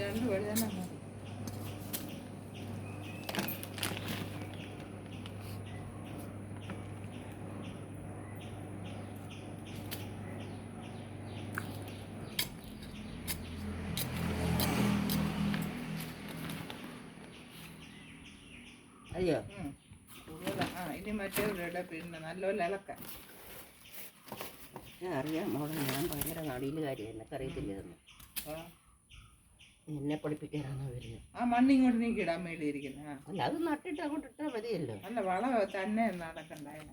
രണ്ട് അയ്യോ ഇനി മറ്റേ പിന്നെ നല്ലപോലെ ഞാൻ അറിയാം മോളെ ഞാൻ ഭയങ്കര നടിയിലുകാരി എനക്കറിയത്തില്ലായിരുന്നു ആ. എന്നെ പഠിപ്പിക്കാനാണ് വരുന്നത്. ആ മണ്ണ് ഇങ്ങോട്ട് നീക്കി ഇടാൻ വേണ്ടി ഇരിക്കുന്നത് അല്ല അത് നട്ടിട്ട് അങ്ങോട്ട് ഇട്ടാൽ മതിയല്ലോ. അല്ല വളം തന്നെ നടക്കണ്ടായന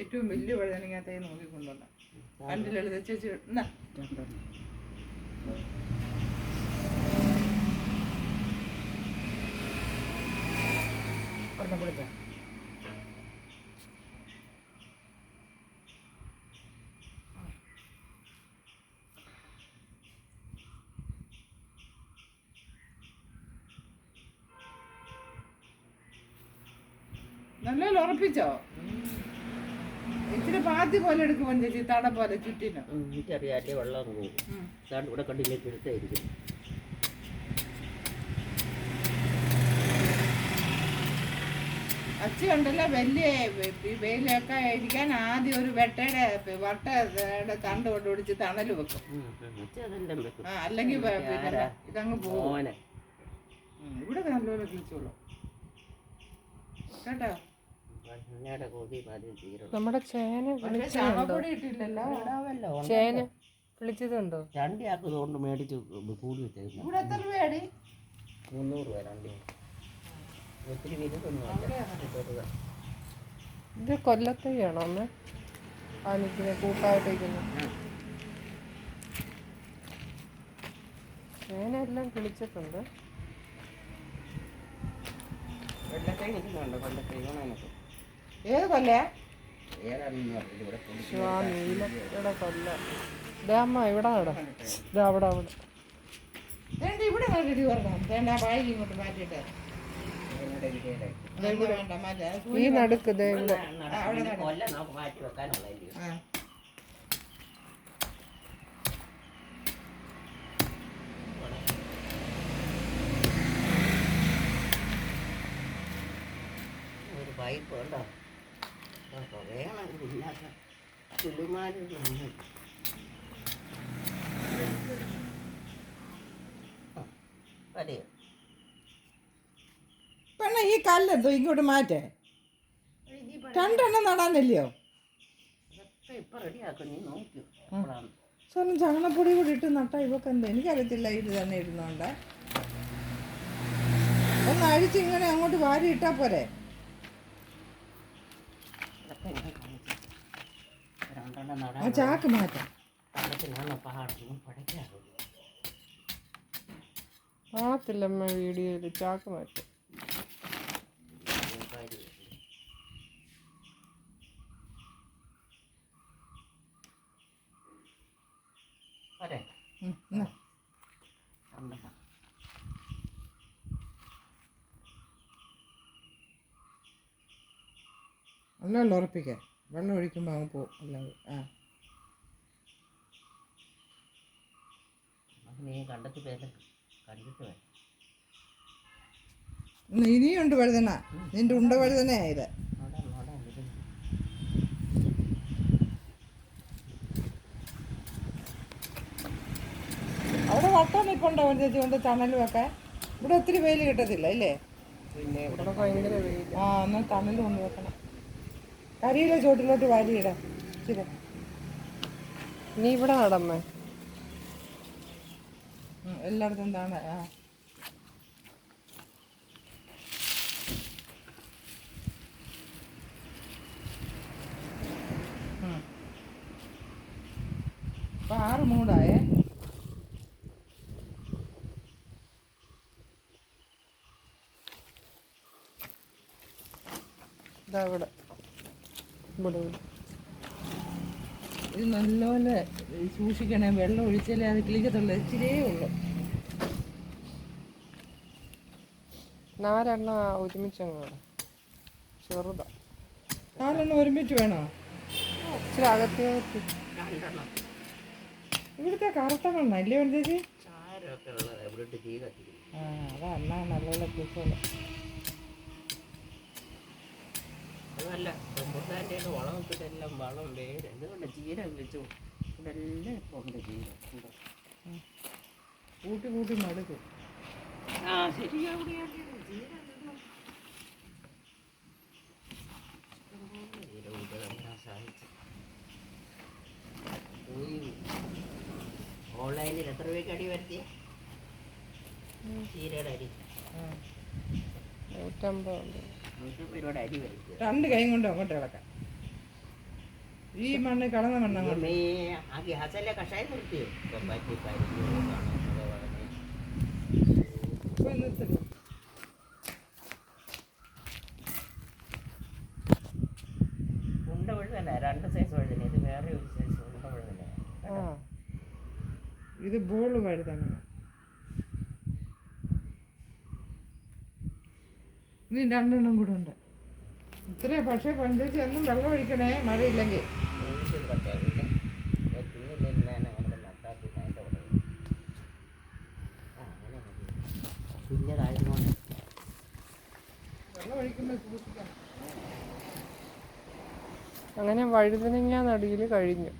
ഏറ്റവും വലിയ വഴുതനങ്ങാത്തേ നോക്കിക്കൊണ്ടുവന്ന. കണ്ടില്ല ചേച്ചി എന്നാ രണ്ടെണ്ണം. ഒരെണ്ണം കൊടുത്തോ. നല്ല ഉറപ്പിച്ചോ? ഇച്ചിരി പാത്തി പോലെ എടുക്കുമ്പോൾ ചേച്ചി? തട പോലെ ചുറ്റിനോ? ഉം, എനിക്കറിയാം വെള്ളം പോകും ഇവിടെ കണ്ടിലേക്ക് എടുത്തായിരിക്കും. വലിയ വെയിലൊക്കെ ഇരിക്കാൻ ആദ്യം ഒരു വെട്ടയുടെ വട്ടയുടെ തണ്ട് കൊണ്ട് പിടിച്ച് തണൽ വെക്കും. ആ അല്ലെങ്കിൽ ഇതങ്ങ് പോകും. ഇവിടെ നല്ലപോലെ കിളിച്ചോളൂ. കേട്ടോ? മഞ്ഞയുടെ നമ്മുടെ ചേന വിളിച്ചതുണ്ടോ? തോണ്ട് ചേന വിളിച്ചതുണ്ടോ? രണ്ടിയാൾക്ക് ഇതുകൊണ്ട് മേടിച്ച് കൂടി ഇവിടെ എത്ര മുന്നൂറ് രൂപ രണ്ടി ഒത്തിരി. ഇത് കൊല്ലത്തെയാണോ അമ്മ? ആ നിൽക്കുന്നത് കൂട്ടായിട്ടിരിക്കുന്നത് ചേന എല്ലാം കിളിച്ചിട്ടുണ്ട്. വെള്ളത്തേക്ക് ഇരിക്കുന്നുണ്ട് കൊല്ലത്തെ ഇവണക്ക് ഏത് കൊല്ലേ? ഇവിടെ കൊല്ല. ഇതാ അമ്മ ഇവിടെ നടാ. ഇതാ അവിടെ അവിടെ. വേണ്ട ഇവിടെ പറഞ്ഞോ വേണ്ട ഇങ്ങോട്ട് മാറ്റിയിട്ട്. ഈ നടുക്ക് ഇവിടെ. പൈപ്പ് ഉണ്ടോ? പെണ്ണ ഈ കല്ലെന്തോ ഇങ്ങോട്ട് മാറ്റേ. രണ്ടെണ്ണം നടാനില്ലയോ? സ്വന്തം ചാണകപ്പൊടി കൂടി ഇട്ട് നട്ടാ ഇവക്ക് എന്താ? എനിക്കറിയത്തില്ല ഇത് തന്നെ ഇരുന്നോണ്ട്. ഒന്ന് അഴിച്ച് ഇങ്ങനെ അങ്ങോട്ട് വാരി ഇട്ടാ പോരെ അതൊക്കെ ഇങ്ങനെ കാണിച്ചു രണ്ടെണ്ണം ആ ചാക്ക് മാറ്റാം. വീഡിയോയിൽ ചാക്ക് മാറ്റും. അല്ലല്ലോ ഉറപ്പിക്കാൻ വെള്ളം ഒഴിക്കുമ്പോൾ അങ്ങ് പോകും അല്ലെങ്കിൽ ആ. നീ കണ്ടെത്തി കണ്ടിട്ട് വേണം ഇന്ന് ഇനിയുണ്ട് വഴുതന. നിന്റെ ഉണ്ട വഴുതനയാ ഇത്. നോടാ നോടാ ഇത് അവിടെ വട്ടം നിൽപ്പുണ്ടോ ഒരു ചേച്ചി? കൊണ്ട് തണൽ വെക്കാൻ ഇവിടെ ഒത്തിരി വെയിൽ കിട്ടത്തില്ല അല്ലേ പിന്നെ ഇവിടെ ഭയങ്കര വെയിൽ ആ എന്നാൽ തണലും കൊണ്ട് വെക്കണം. കരിയിലെ ചോട്ടിലോട്ട് വാരിയിടാം. ഇച്ചിരി നീ ഇവിടെ നടന്നേ എല്ലായിടത്തും എന്താണ് ആ. ആറ് മൂടായേ. ഇതാ ഇവിടെ. ഇത് നല്ലപോലെ സൂക്ഷിക്കണേ വെള്ളം ഒഴിച്ചാലേ അത് കിളിക്കത്തുള്ളൂ ഇച്ചിരിയേ ഉള്ളൂ. നാലെണ്ണ ഒരുമിച്ചങ്ങ് ചെറുതാ. നാലെണ്ണം ഒരുമിച്ച് വേണോ? ഇച്ചിരി അകത്തേക്ക് രണ്ടെണ്ണം. ഇവിടുത്തെ കറുത്ത മണ്ണ ഇല്ലേ ചേച്ചി ആ അതാ എന്നാ നല്ലപോലെ പൂക്കോളൂ അതല്ല റംബുട്ടാന്റെ വളം ഇട്ടിട്ടെല്ലാം വളം വേര്. എന്തുകൊണ്ട് ചീര വെച്ചു? ഇതെല്ലാം എല്ലാം ഇപ്പോൾ ഉണ്ട് ഉണ്ട്. കൂട്ടി കൂട്ടി മടുക്കും. ആ ശരിയാ ഓൺലൈനിൽ എത്ര രൂപയ്ക്ക് അടി വരുത്തി ചീരയുടെ അരി. നൂറ്റമ്പത് രണ്ട് കൈ കൊണ്ട് അങ്ങോട്ട് കിടക്കാം. ഈ മണ്ണ് കളന്ന മണ്ണ് ഇത് ബോൾ ആ ഗ്യാസല്ലേ കഷായം നിർത്തിയോ ഇപ്പം പറ്റി പരിഞ്ഞു കാണാം ഭഗവാനെ പോയി നിർത്തില്ല ഉണ്ട വഴുതല്ല രണ്ട് സൈസ് വഴുതന ഇത് വേറെ ഒരു സൈസ് ഉണ്ട വഴുതന ആ ഇത് ബോൾ വഴുതാണ് ഇനി രണ്ടെണ്ണം കൂടെ ഉണ്ട്. ഇത്രേ പക്ഷേ പഞ്ചായത്ത് എന്നും വെള്ളം ഒഴിക്കണേ മഴയില്ലെങ്കിൽ. അങ്ങനെ വഴുതനങ്ങ നടിയിൽ കഴിഞ്ഞു.